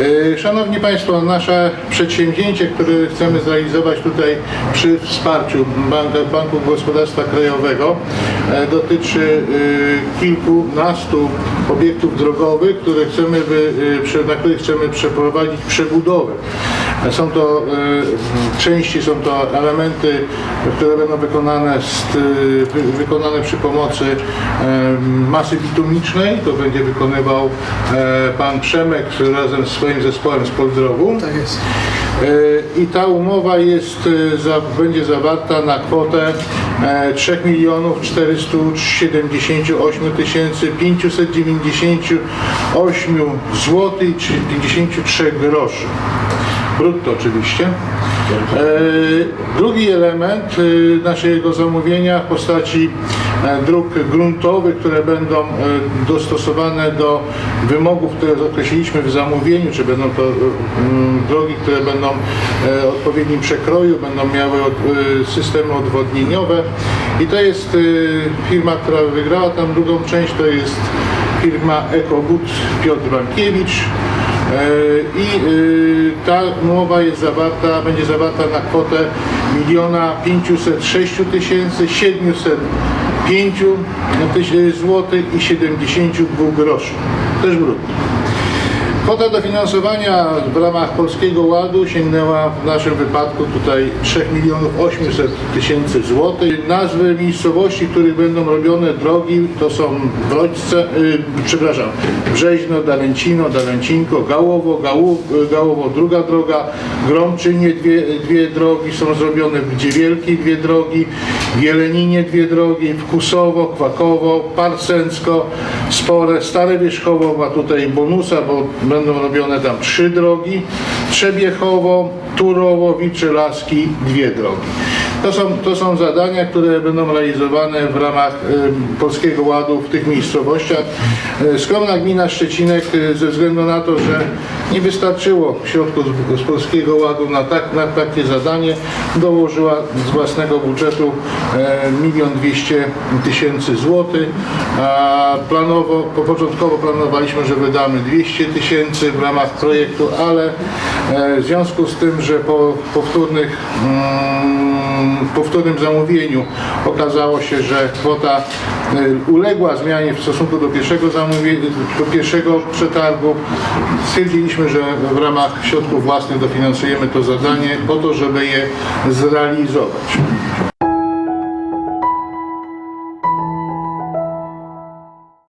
E, Szanowni Państwo, nasze przedsięwzięcie, które chcemy zrealizować tutaj przy wsparciu Banku Gospodarstwa Krajowego e, dotyczy e, kilkunastu obiektów drogowych, które chcemy na których chcemy przeprowadzić przebudowę. E, Są to e, części, są to elementy, które będą wykonane, z, e, wy- wykonane przy pomocy e, masy bitumicznej. To będzie wykonywał e, pan Przemek razem z swoim zespołem z Poldrowu. Tak jest. E, I ta umowa jest, e, za, będzie zawarta na kwotę e, 3 milionów 478 tysięcy 598 zł i 53 groszy. Brutto oczywiście. E, drugi element e, naszego zamówienia w postaci e, dróg gruntowych, które będą dostosowane do wymogów, które określiliśmy w zamówieniu, czy będą to drogi, które będą odpowiednim przekroju, będą miały systemy odwodnieniowe. I to jest firma, która wygrała tam drugą część, to jest firma EcoBud Piotr Bankiewicz. E, I e, ta umowa jest zawarta, będzie zawarta na kwotę 1 506 tysięcy 705 zł i 72 groszy. Też brutto. Kwota dofinansowania w ramach Polskiego Ładu sięgnęła w naszym wypadku tutaj 3 milionów 800 tysięcy złotych. Nazwy miejscowości, w których będą robione drogi to są Wrodźce, y, przepraszam, Brzeźno, Dalęcino, Dalęcinko, Gałowo, Gału, Gałowo druga droga, Gromczynie dwie, dwie drogi są zrobione, w Dziewielki dwie drogi, w Jeleninie dwie drogi, w Kusowo, Kwakowo, Parcencko, Spore, Stare Wierzchowo, a tutaj bonusa, bo będą robione tam trzy drogi, Trzebiechowo, Turowo, Wilcze Laski, dwie drogi. To są, to są zadania, które będą realizowane w ramach y, Polskiego Ładu w tych miejscowościach. Y, Skromna gmina Szczecinek y, ze względu na to, że nie wystarczyło środków z, z Polskiego Ładu na, tak, na takie zadanie, dołożyła z własnego budżetu e, milion dwieście tysięcy złotych. Planowo, po- początkowo planowaliśmy, że wydamy 200 tysięcy w ramach projektu, ale e, w związku z tym, że po powtórnych mm, powtórnym zamówieniu okazało się, że kwota e, uległa zmianie w stosunku do pierwszego zamówienia, do pierwszego przetargu. Stwierdziliśmy, że w ramach środków własnych dofinansujemy to zadanie po to, żeby je zrealizować.